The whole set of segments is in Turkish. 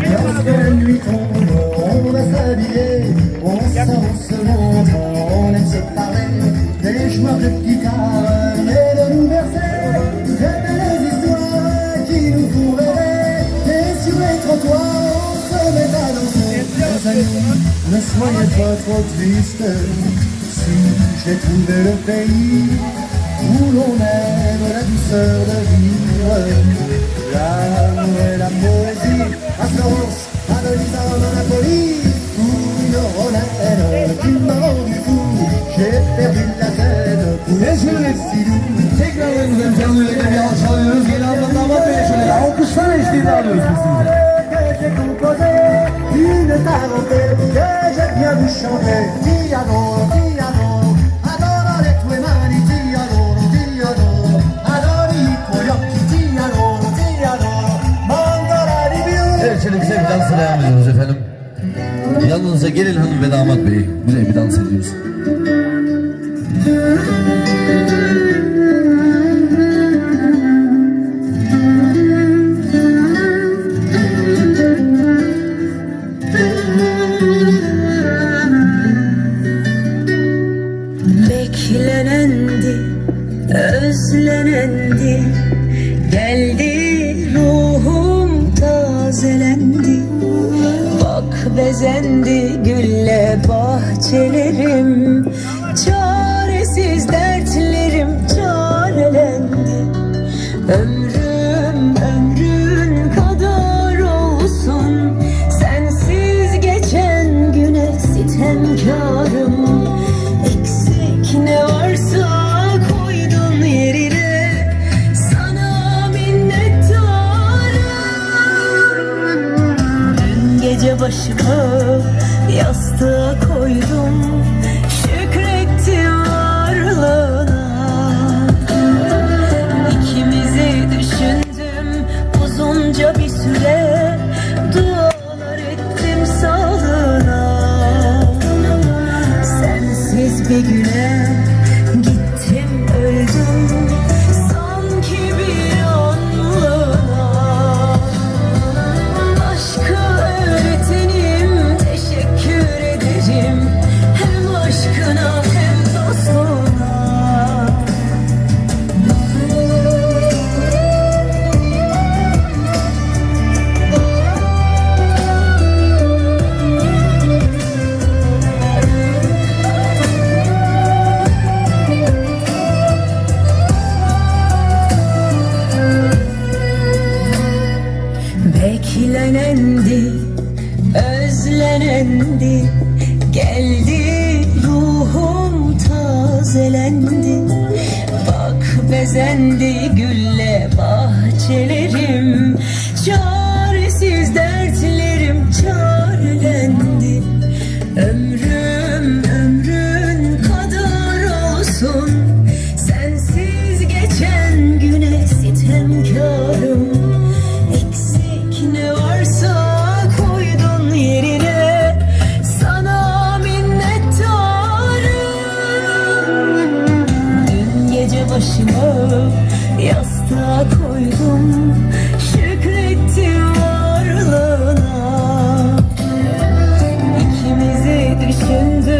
Lorsque nuit tombe, on va s'habiller, on s'en se montre, on aime se parler des joueurs de guitare et de nous verser de belles histoires qui nous font rêver. Et sur trottoirs, on se met à danser. Mes amis, ne soyez pas trop tristes si j'ai trouvé le pays où l'on aime la douceur de vivre. Più. Evet güzel bir dansla efendim. Yanınıza gelin hanım ve damat bey. Güzel bir dans ediyoruz. Özlenendi Geldi ruhum tazelendi. Bak bezendi gülle bahçelerim. Çaresiz dertlerim çarelendi. Ömrüm başımı yastığa koydum Beklenendi, özlenendi. Geldi ruhum tazelendi. Bak bezendi gülle bahçelerim. Çaresiz dertlerim yastığa koydum Şükrettim varlığına. İkimizi düşündüm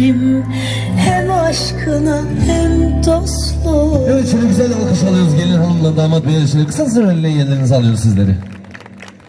ederim Hem aşkına hem dostluğuna Evet şöyle güzel alkış alıyoruz gelin hanımla damat bey şöyle kısa süreliğine yerlerinizi alıyoruz sizleri.